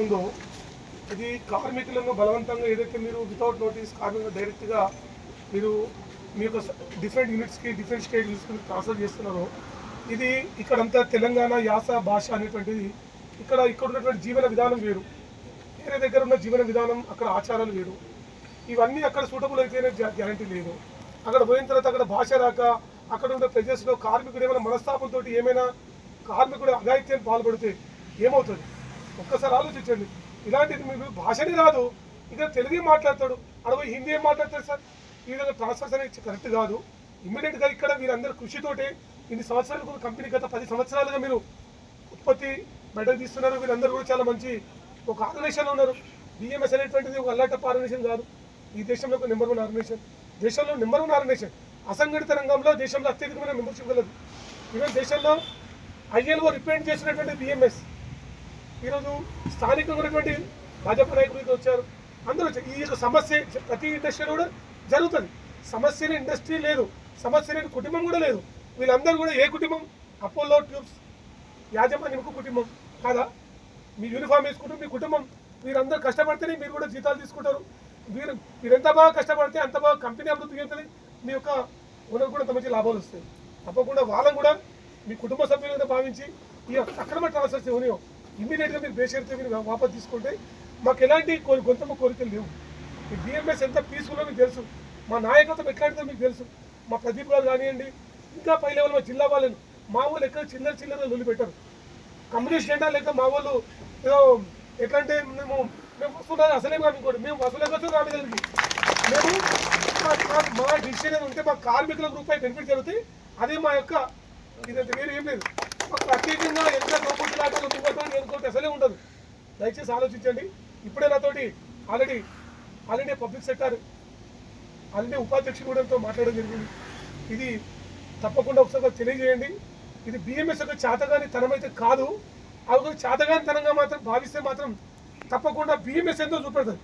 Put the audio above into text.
ఉందో ఇది కార్మికులను బలవంతంగా ఏదైతే మీరు వితౌట్ నోటీస్ కార్మికులు డైరెక్ట్గా మీరు మీ యొక్క డిఫరెంట్ యూనిట్స్కి డిఫరెంట్ స్టేట్ యూనిట్స్కి ట్రాన్స్ఫర్ చేస్తున్నారో ఇది ఇక్కడంతా తెలంగాణ యాస భాష అనేటువంటిది ఇక్కడ ఇక్కడ ఉన్నటువంటి జీవన విధానం వేరు. వేరే దగ్గర ఉన్న జీవన విధానం అక్కడ ఆచారాలు వేరు. ఇవన్నీ అక్కడ సూటబుల్ అయితేనే గ్యారంటీ లేదు. అక్కడ పోయిన తర్వాత అక్కడ భాష రాక అక్కడ ఉన్న ప్రజెస్లో కార్మికుడు ఏమైనా మనస్తాపంతో ఏమైనా కార్మికుడు అఘాయిత్యాన్ని పాల్పడితే ఏమవుతుంది? ఒక్కసారి ఆలోచించండి. ఇలాంటిది మీకు భాషనే రాదు. ఇంకా తెలుగే మాట్లాడతాడు. అడవి హిందీ ఏం మాట్లాడతాడు సార్? ఈ విధంగా ట్రాన్స్ఫర్స్ అనేది కరెక్ట్ కాదు. ఇమ్మీడియట్గా ఇక్కడ మీరందరూ కృషితోటే ఇన్ని సంవత్సరాలకు కంపెనీ గత పది సంవత్సరాలుగా మీరు ఉత్పత్తి బయటకు తీస్తున్నారు. వీరందరూ కూడా చాలా మంచి ఒక ఆర్గనైజేషన్ ఉన్నారు. బిఎంఎస్ అనేటువంటిది ఒక అల్లాటప్ ఆర్గనైజేషన్ కాదు. ఈ దేశంలో ఒక నెంబర్ వన్ ఆర్గనైజేషన్. దేశంలో నెంబర్ వన్ ఆర్గనైజేషన్. అసంఘటిత రంగంలో దేశంలో అత్యధికమైన మెంబర్షిప్ కలదు ఈవెన్ దేశంలో ఐఎల్ఓ రిప్రజెంట్ చేసినటువంటి బిఎంఎస్ ఈరోజు స్థానికంగా ఉన్నటువంటి భాజపా నాయకులు వచ్చారు. అందరూ వచ్చారు ఈ యొక్క సమస్య ప్రతి ఇండస్ట్రీలో కూడా జరుగుతుంది. సమస్య లేని ఇండస్ట్రీ లేదు. సమస్య లేని కుటుంబం కూడా లేదు. వీళ్ళందరూ కూడా ఏ కుటుంబం? అపోలో ట్యూబ్స్ యాజమాన్యకు కుటుంబం కాదా? మీ యూనిఫామ్ వేసుకుంటూ మీ కుటుంబం. మీరందరూ కష్టపడితేనే మీరు కూడా జీతాలు తీసుకుంటారు. మీరు మీరు ఎంత బాగా కష్టపడితే అంత బాగా కంపెనీ అభివృద్ధి చెందుతుంది. మీ యొక్క ఓనర్ కూడా అంత మంచి లాభాలు వస్తాయి. తప్పకుండా వాళ్ళని కూడా మీ కుటుంబ సభ్యులుగా భావించి ఈ అక్రమ ట్రాన్స్ఫర్స్ ఉన్నాయో ఇమీడియట్గా మీరు బేషరతే మీరు వాపస్ తీసుకుంటే మాకు ఎలాంటి కోరి గొంతమ్మ కోరికలు లేవు. ఈ డిఎంఎస్ ఎంత పీస్ఫుల్లో మీకు తెలుసు. మా నాయకత్వం ఎట్లాంటిదో మీకు తెలుసు. మా ప్రదీప్ గారు కానివ్వండి ఇంకా పై లెవెల్ మా జిల్లా వాళ్ళని మా వాళ్ళు ఎక్కడ చిల్లర చిల్లర లొల్లి పెట్టారు. కమ్యూనిస్ట్ జెండా లేక మా వాళ్ళు ఏదో ఎట్లా అంటే మేము మేము వస్తున్నాం అసలే మేము ఇంకోటి మేము వసూలేకొచ్చు రామగలిగి మేము మా- డిసిషన్ ఏది ఉంటే మా కార్మికులకు రూపాయి బెనిఫిట్ జరుగుతాయి. అదే మా యొక్క ఇదంతా వేరే ఏం లేదు. ప్రతి ప్రత్యేకంగా ఎంత లోపట్లాటలు ఇంకోటి ఉండదు దయచేసి ఆలోచించండి. ఇప్పుడే నాతోటి already already public sector already ఉపాధ్యక్షుడు కూడా మాట్లాడడం జరిగింది. ఇది తప్పకుండా ఒకసారి తెలియజేయండి. ఇది బిఎంఎస్ యొక్క చేతగాని తనమైతే కాదు. అది చేతగాని తనంగా మాత్రం భావిస్తే మాత్రం తప్పకుండా బిఎంఎస్ ఎంతో చూపెడుతుంది